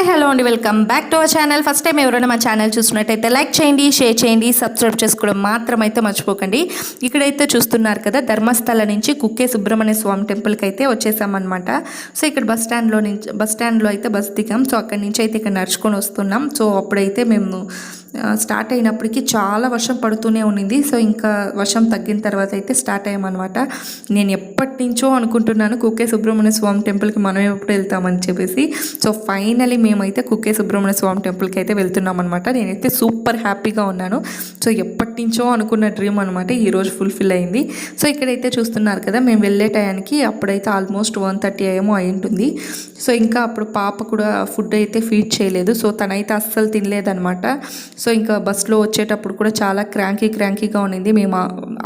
Hi hello అండి. Welcome back to our channel. First time ఎవరైనా మా ఛానల్ చూసినట్టయితే లైక్ చేయండి షేర్ చేయండి సబ్స్క్రైబ్ చేసుకోవడం మాత్రం అయితే మర్చిపోకండి. ఇక్కడైతే చూస్తున్నారు కదా ధర్మస్థల నుంచి కుక్కే సుబ్రహ్మణ్య స్వామి టెంపుల్కి అయితే వచ్చేసామన్నమాట. సో ఇక్కడ బస్ స్టాండ్లో నుంచి బస్ స్టాండ్లో అయితే బస్ దిగాం. సో అక్కడి నుంచి అయితే ఇక్కడ నడుచుకొని వస్తున్నాం. సో అప్పుడైతే మేము స్టార్ట్ అయినప్పటికీ చాలా వర్షం పడుతూనే ఉండింది. సో ఇంకా వర్షం తగ్గిన తర్వాత అయితే స్టార్ట్ అయ్యామన్నమాట. నేను ఎప్పటి నుంచో అనుకుంటున్నాను కుక్కే సుబ్రహ్మణ్య స్వామి టెంపుల్కి మనం ఎప్పుడు వెళ్తామని చెప్పేసి. సో ఫైనలీ మేమైతే కుక్కే సుబ్రహ్మణ్య స్వామి టెంపుల్కి అయితే వెళ్తున్నాం అనమాట నేనైతే సూపర్ హ్యాపీగా ఉన్నాను. సో ఎప్పటి నుంచో అనుకున్న డ్రీమ్ అనమాట ఈరోజు ఫుల్ఫిల్ అయింది. సో ఇక్కడైతే చూస్తున్నారు కదా మేము వెళ్ళే టయానికి అప్పుడైతే ఆల్మోస్ట్ వన్ థర్టీ ఏమో అయి ఉంటుంది సో ఇంకా అప్పుడు పాప కూడా ఫుడ్ అయితే ఫీడ్ చేయలేదు. సో తనైతే అస్సలు తినలేదనమాట సో ఇంకా బస్సులో వచ్చేటప్పుడు కూడా చాలా క్రాంకీ క్రాంకీగా ఉండింది. మేము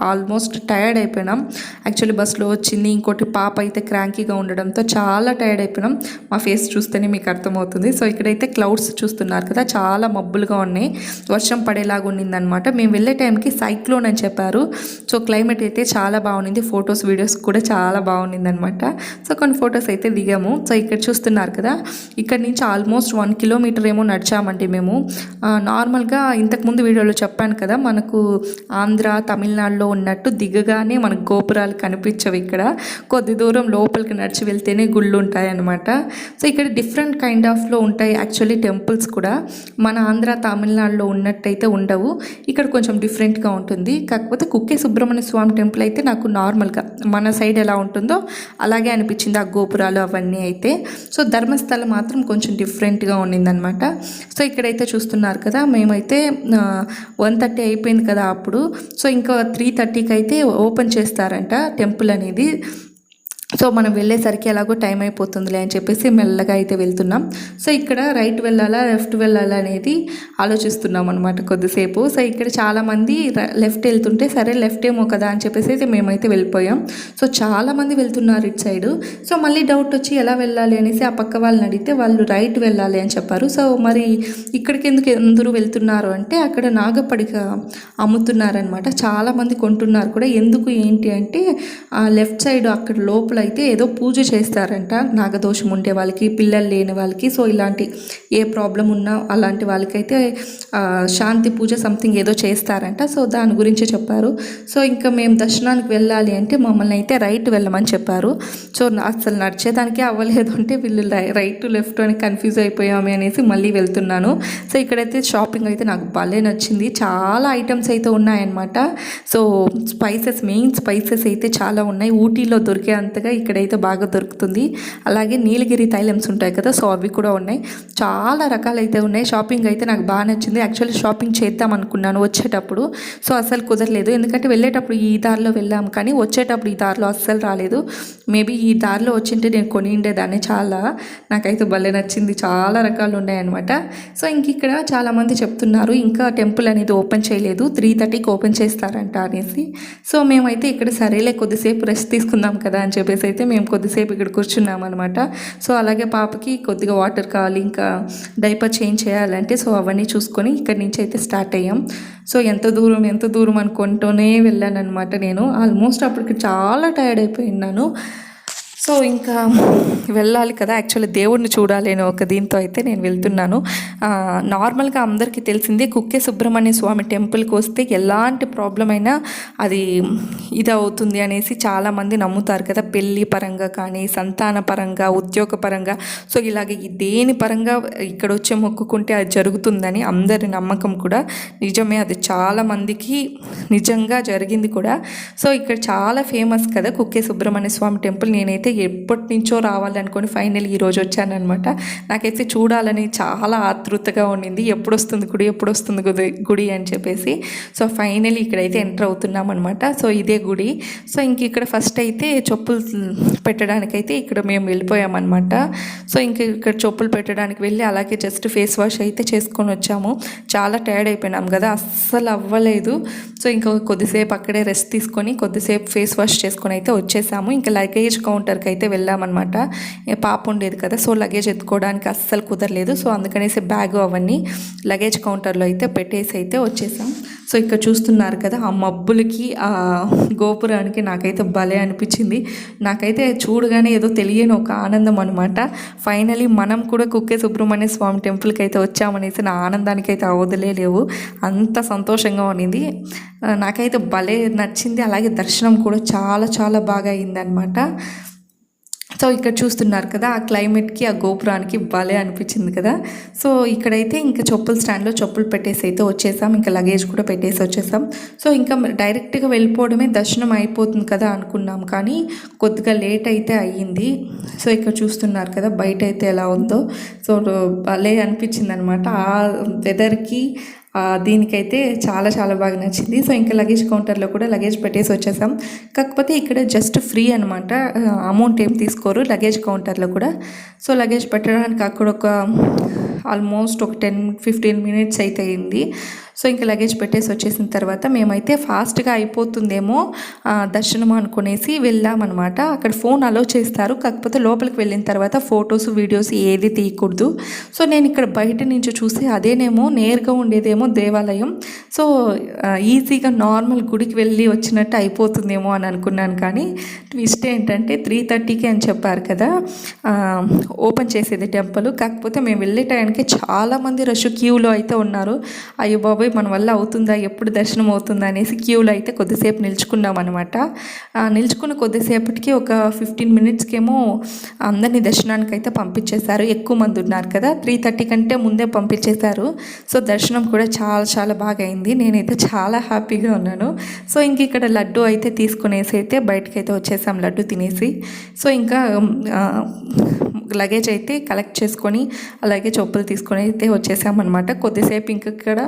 ఆల్మోస్ట్ టైర్డ్ అయిపోయినాం. యాక్చువల్లీ బస్సులో వచ్చింది ఇంకోటి పాప అయితే క్రాంకీగా ఉండడంతో చాలా టైర్డ్ అయిపోయినాం. మా ఫేస్ చూస్తేనే మీకు అర్థమవుతుంది. సో ఇక్కడైతే క్లౌడ్స్ చూస్తున్నారు కదా చాలా మబ్బులుగా ఉన్నాయి. వర్షం పడేలాగా ఉండిందనమాట మేము వెళ్ళే టైంకి సైక్లోన్ అని చెప్పారు. సో క్లైమేట్ అయితే చాలా బాగుంది ఫొటోస్ వీడియోస్ కూడా చాలా బాగుండింది అనమాట సో కొన్ని ఫొటోస్ అయితే దిగాము. సో ఇక్కడ చూస్తున్నారు కదా ఇక్కడ నుంచి ఆల్మోస్ట్ వన్ కిలోమీటర్ ఏమో నడిచామండి మేము. నార్మల్ నార్మల్గా ఇంతకుముందు వీడియోలో చెప్పాను కదా మనకు ఆంధ్ర తమిళనాడులో ఉన్నట్టు దిగగానే మనకు గోపురాలు కనిపించవు ఇక్కడ. కొద్ది దూరం లోపలికి నడిచి వెళ్తేనే గుళ్ళు ఉంటాయన్నమాట సో ఇక్కడ డిఫరెంట్ కైండ్ ఆఫ్లో ఉంటాయి యాక్చువల్లీ టెంపుల్స్ కూడా. మన ఆంధ్ర తమిళనాడులో ఉన్నట్టయితే ఉండవు. ఇక్కడ కొంచెం డిఫరెంట్గా ఉంటుంది. కాకపోతే కుక్కే సుబ్రహ్మణ్య స్వామి టెంపుల్ అయితే నాకు నార్మల్గా మన సైడ్ ఎలా ఉంటుందో అలాగే అనిపించింది ఆ గోపురాలు అవన్నీ అయితే. సో ధర్మస్థలం మాత్రం కొంచెం డిఫరెంట్గా ఉండిందనమాట సో ఇక్కడైతే చూస్తున్నారు కదా మేము అయితే వన్ థర్టీ అయిపోయింది కదా అప్పుడు. సో ఇంకా త్రీ థర్టీకి అయితే ఓపెన్ చేస్తారంట టెంపుల్ అనేది. సో మనం వెళ్ళేసరికి ఎలాగో టైం అయిపోతుందిలే అని చెప్పేసి మెల్లగా అయితే వెళ్తున్నాం. సో ఇక్కడ రైట్ వెళ్ళాలా లెఫ్ట్ వెళ్ళాలా అనేది ఆలోచిస్తున్నాం అనమాట కొద్దిసేపు. సో ఇక్కడ చాలామంది లెఫ్ట్ వెళ్తుంటే సరే లెఫ్ట్ ఏమో కదా అని చెప్పేసి అయితే మేమైతే వెళ్ళిపోయాం. సో చాలామంది వెళ్తున్నారు ఇటు సైడు. సో మళ్ళీ డౌట్ వచ్చి ఎలా వెళ్ళాలి అనేసి ఆ పక్క వాళ్ళని అడిగితే వాళ్ళు రైట్ వెళ్ళాలి అని చెప్పారు. సో మరి ఇక్కడికి ఎందుకు అందరూ వెళ్తున్నారు అంటే అక్కడ నాగపడిక అమ్ముతున్నారనమాట చాలామంది కొంటున్నారు కూడా. ఎందుకు ఏంటి అంటే ఆ లెఫ్ట్ సైడ్ అక్కడ లోపల అయితే ఏదో పూజ చేస్తారంట. నాగదోషం ఉండే వాళ్ళకి పిల్లలు లేని వాళ్ళకి. సో ఇలాంటి ఏ ప్రాబ్లం ఉన్నా అలాంటి వాళ్ళకైతే శాంతి పూజ సంథింగ్ ఏదో చేస్తారంట. సో దాని గురించి చెప్పారు. సో ఇంకా మేము దర్శనానికి వెళ్ళాలి అంటే మమ్మల్ని అయితే రైట్ వెళ్ళమని చెప్పారు. సో అసలు నడిచేదానికి అవ్వలేదు అంటే వీళ్ళు రైట్ లెఫ్ట్ అని కన్ఫ్యూజ్ అయిపోయామే అనేసి మళ్ళీ వెళ్తున్నాను. సో ఇక్కడైతే షాపింగ్ అయితే నాకు భలే నచ్చింది. చాలా ఐటమ్స్ అయితే ఉన్నాయన్నమాట. సో స్పైసెస్ మెయిన్ స్పైసెస్ అయితే చాలా ఉన్నాయి. ఊటీలో దొరికే అంత అంతగా ఇక్కడైతే బాగా దొరుకుతుంది. అలాగే నీలగిరి తైలమ్స్ ఉంటాయి కదా సో అవి కూడా ఉన్నాయి. చాలా రకాలైతే ఉన్నాయి. షాపింగ్ అయితే నాకు బాగా నచ్చింది. యాక్చువల్లీ షాపింగ్ చేద్దాం అనుకున్నాను వచ్చేటప్పుడు. సో అసలు కుదరలేదు. ఎందుకంటే వెళ్ళేటప్పుడు ఈ దారిలో వెళ్ళాము కానీ వచ్చేటప్పుడు ఈ దారిలో అస్సలు రాలేదు. మేబీ ఈ దారిలో వచ్చింటే నేను కొని ఉండేదాన్ని చాలా. నాకైతే భలే నచ్చింది. చాలా రకాలు ఉన్నాయన్నమాట. సో ఇంక ఇక్కడ చాలామంది చెప్తున్నారు ఇంకా టెంపుల్ అనేది ఓపెన్ చేయలేదు. త్రీ థర్టీకి ఓపెన్ చేస్తారంట అనేసి. సో మేమైతే ఇక్కడ సరేలే కొద్దిసేపు రెస్ట్ తీసుకుందాం కదా అని చెప్పి చెప్పేసి అయితే మేము కొద్దిసేపు ఇక్కడ కూర్చున్నామన్నమాట. సో అలాగే పాపకి కొద్దిగా వాటర్ కావాలి ఇంకా డైపర్ చేంజ్ చేయాలంటే సో అవన్నీ చూసుకొని ఇక్కడి నుంచి అయితే స్టార్ట్ అయ్యాం. సో ఎంత దూరం ఎంత దూరం అనుకుంటూనే వెళ్ళాను అనమాట నేను. ఆల్మోస్ట్ అప్పటికి చాలా టైర్డ్ అయిపోయినాను సో ఇంకా వెళ్ళాలి కదా. యాక్చువల్లీ దేవుడిని చూడాలి అని ఒక దీంతో అయితే నేను వెళ్తున్నాను. నార్మల్గా అందరికీ తెలిసిందే కుక్కే సుబ్రహ్మణ్య స్వామి టెంపుల్కి వస్తే ఎలాంటి ప్రాబ్లం అయినా అది ఇది అవుతుంది అనేసి చాలామంది నమ్ముతారు కదా. పెళ్ళి పరంగా కానీ సంతాన పరంగా ఉద్యోగ పరంగా. సో ఇలాగ ఈ దేని పరంగా ఇక్కడ వచ్చి మొక్కుకుంటే అది జరుగుతుందని అందరి నమ్మకం కూడా. నిజమే అది చాలామందికి నిజంగా జరిగింది కూడా. సో ఇక్కడ చాలా ఫేమస్ కదా కుక్కే సుబ్రహ్మణ్య స్వామి టెంపుల్ నేనైతే ఎప్పటి నుంచో కావాలనుకొని ఫైనల్ ఈ రోజు వచ్చానమాట నాకైతే చూడాలని చాలా ఆతృతగా ఉండింది. ఎప్పుడు వస్తుంది గుడి ఎప్పుడు వస్తుంది గుడి గుడి అని చెప్పేసి. సో ఫైనల్ ఇక్కడైతే ఎంటర్ అవుతున్నాం అనమాట సో ఇదే గుడి. సో ఇంక ఇక్కడ ఫస్ట్ అయితే చెప్పులు పెట్టడానికైతే ఇక్కడ మేము వెళ్ళిపోయామన్నమాట. సో ఇంక ఇక్కడ చెప్పులు పెట్టడానికి వెళ్ళి అలాగే జస్ట్ ఫేస్ వాష్ అయితే చేసుకొని వచ్చాము. చాలా టైర్డ్ అయిపోయినాం కదా అస్సలు అవ్వలేదు. సో ఇంకా కొద్దిసేపు అక్కడే రెస్ట్ తీసుకొని కొద్దిసేపు ఫేస్ వాష్ చేసుకొని అయితే వచ్చేసాము. ఇంకా లగేజ్ కౌంటర్కి అయితే వెళ్ళామన్నమాట. పాప ఉండేది కదా సో లగేజ్ ఎత్తుకోవడానికి అస్సలు కుదరలేదు. సో అందుకనేసి బ్యాగ్ అవన్నీ లగేజ్ కౌంటర్లో అయితే పెట్టేసి అయితే వచ్చేసాం. సో ఇక్కడ చూస్తున్నారు కదా ఆ మబ్బులకి ఆ గోపురానికి నాకైతే భలే అనిపించింది. నాకైతే చూడగానే ఏదో తెలియని ఒక ఆనందం అనమాట ఫైనలీ మనం కూడా కుక్కే సుబ్రహ్మణ్య స్వామి టెంపుల్కి అయితే వచ్చామనేసి నా ఆనందానికి అయితే అవదలే లేవు. అంత సంతోషంగా ఉన్నింది. నాకైతే భలే నచ్చింది. అలాగే దర్శనం కూడా చాలా చాలా బాగా అయిందనమాట సో ఇక్కడ చూస్తున్నారు కదా ఆ క్లైమేట్కి ఆ గోపురానికి భలే అనిపించింది కదా. సో ఇక్కడైతే ఇంకా చెప్పుల స్టాండ్లో చెప్పులు పెట్టేసి అయితే వచ్చేసాం. ఇంకా లగేజ్ కూడా పెట్టేసి వచ్చేసాం. సో ఇంకా డైరెక్ట్గా వెళ్ళిపోవడమే దర్శనం అయిపోతుంది కదా అనుకున్నాం. కానీ కొద్దిగా లేట్ అయితే అయ్యింది. సో ఇక్కడ చూస్తున్నారు కదా బయట అయితే ఎలా ఉందో. సో భలే అనిపించింది అనమాట ఆ వెదర్కి దీనికైతే చాలా చాలా బాగా నచ్చింది. సో ఇంకా లగేజ్ కౌంటర్లో కూడా లగేజ్ పెట్టేసి వచ్చేసాం. కాకపోతే ఇక్కడ జస్ట్ ఫ్రీ అనమాట అమౌంట్ ఏం తీసుకోరు. లగేజ్ కౌంటర్లో కూడా. సో లగేజ్ పెట్టడానికి అక్కడ ఒక ఆల్మోస్ట్ ఒక టెన్ ఫిఫ్టీన్ మినిట్స్ అయితే అయింది. సో ఇంకా లగేజ్ పెట్టేసి వచ్చేసిన తర్వాత మేమైతే ఫాస్ట్గా అయిపోతుందేమో దర్శనం అనుకునేసి వెళ్ళామన్నమాట. అక్కడ ఫోన్ అలో చేస్తారు. కాకపోతే లోపలికి వెళ్ళిన తర్వాత ఫొటోస్ వీడియోస్ ఏది తీయకూడదు. సో నేను ఇక్కడ బయట నుంచి చూసి అదేనేమో నేరుగా ఉండేదేమో దేవాలయం. సో ఈజీగా నార్మల్ గుడికి వెళ్ళి వచ్చినట్టు అయిపోతుందేమో అని అనుకున్నాను. కానీ ట్విస్ట్ ఏంటంటే త్రీ థర్టీకి అని చెప్పారు కదా ఓపెన్ చేసేది టెంపుల్ కాకపోతే మేము వెళ్ళే టైంకి చాలామంది రష్ క్యూలో అయితే ఉన్నారు. అయ్యో బాబాయ్ మన వల్ల అవుతుందా? ఎప్పుడు దర్శనం అవుతుందా? అనేసి క్యూలో అయితే కొద్దిసేపు నిల్చుకున్నాం అనమాట నిల్చుకున్న కొద్దిసేపటికి ఒక ఫిఫ్టీన్ మినిట్స్కేమో అందరినీ దర్శనానికి అయితే పంపించేశారు. ఎక్కువ మంది ఉన్నారు కదా త్రీ థర్టీ కంటే ముందే పంపించేశారు. సో దర్శనం కూడా చాలా చాలా బాగా అయింది నేనైతే చాలా హ్యాపీగా ఉన్నాను. సో ఇంక ఇక్కడ లడ్డు అయితే తీసుకునేసి అయితే బయటకైతే అయితే వచ్చేసాం లడ్డు తినేసి. సో ఇంకా లగేజ్ అయితే కలెక్ట్ చేసుకొని అలాగే చెప్పులు తీసుకొని అయితే వచ్చేసామన్నమాట. కొద్దిసేపు ఇంకక్కడ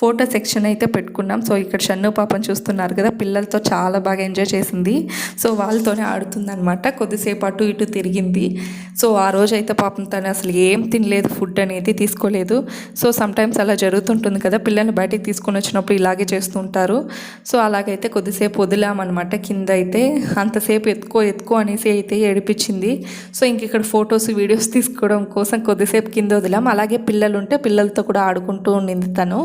ఫోటో సెక్షన్ అయితే పెట్టుకున్నాం. సో ఇక్కడ షన్ను పాపని చూస్తున్నారు కదా పిల్లలతో చాలా బాగా ఎంజాయ్ చేసింది. సో వాళ్ళతోనే ఆడుతుందనమాట కొద్దిసేపు అటు ఇటు తిరిగింది. సో ఆ రోజు అయితే పాపం తను అసలు ఏం తినలేదు ఫుడ్ అనేది తీసుకోలేదు. సో సమ్టైమ్స్ అలా జరుగుతుంటుంది కదా పిల్లల్ని బయటికి తీసుకొని వచ్చినప్పుడు ఇలాగే చేస్తుంటారు సో అలాగైతే కొద్దిసేపు వదిలామన్నమాట. కింద అయితే అంతసేపు ఎత్తుకో ఎత్తుకో అనేసి అయితే ఏడిపించింది. సో ఇంక ఇక్కడ ఫొటోస్ వీడియోస్ తీసుకోవడం కోసం కొద్దిసేపు కింద వదిలాం. అలాగే పిల్లలు ఉంటే పిల్లలతో కూడా ఆడుకుంటూ ఉండింది తను.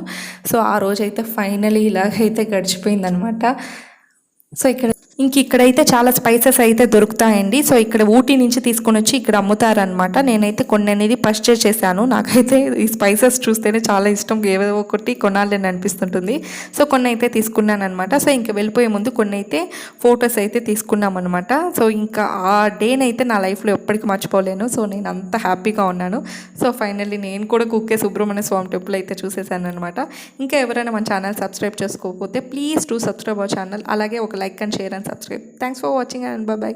సో ఆ రోజైతే ఫైనలీ ఇలాగైతే గడిచిపోయిందనమాట. సో ఇక్కడ ఇంక ఇక్కడైతే చాలా స్పైసెస్ అయితే దొరుకుతాయండి. సో ఇక్కడ ఊటీ నుంచి తీసుకొని వచ్చి ఇక్కడ అమ్ముతారనమాట నేనైతే కొన్ని అనేది పర్చేస్ చేశాను. నాకైతే ఈ స్పైసెస్ చూస్తేనే చాలా ఇష్టం. ఏదో ఒకటి కొనాలని అనిపిస్తుంటుంది. సో కొన్ని అయితే తీసుకున్నాను అనమాట సో ఇంకా వెళ్ళిపోయే ముందు కొన్ని అయితే ఫొటోస్ అయితే తీసుకున్నాం అనమాట సో ఇంకా ఆ డేనైతే నా లైఫ్లో ఎప్పటికీ మర్చిపోలేను. సో నేను అంత హ్యాపీగా ఉన్నాను. సో ఫైనల్లీ నేను కూడా కుక్కే సుబ్రహ్మణ్య స్వామి టెంపుల్ అయితే చూసేసాను అనమాట ఇంకా ఎవరైనా మన ఛానల్ సబ్స్క్రైబ్ చేసుకోకపోతే please to subscribe our channel అలాగే ఒక like and share and subscribe thanks for watching and bye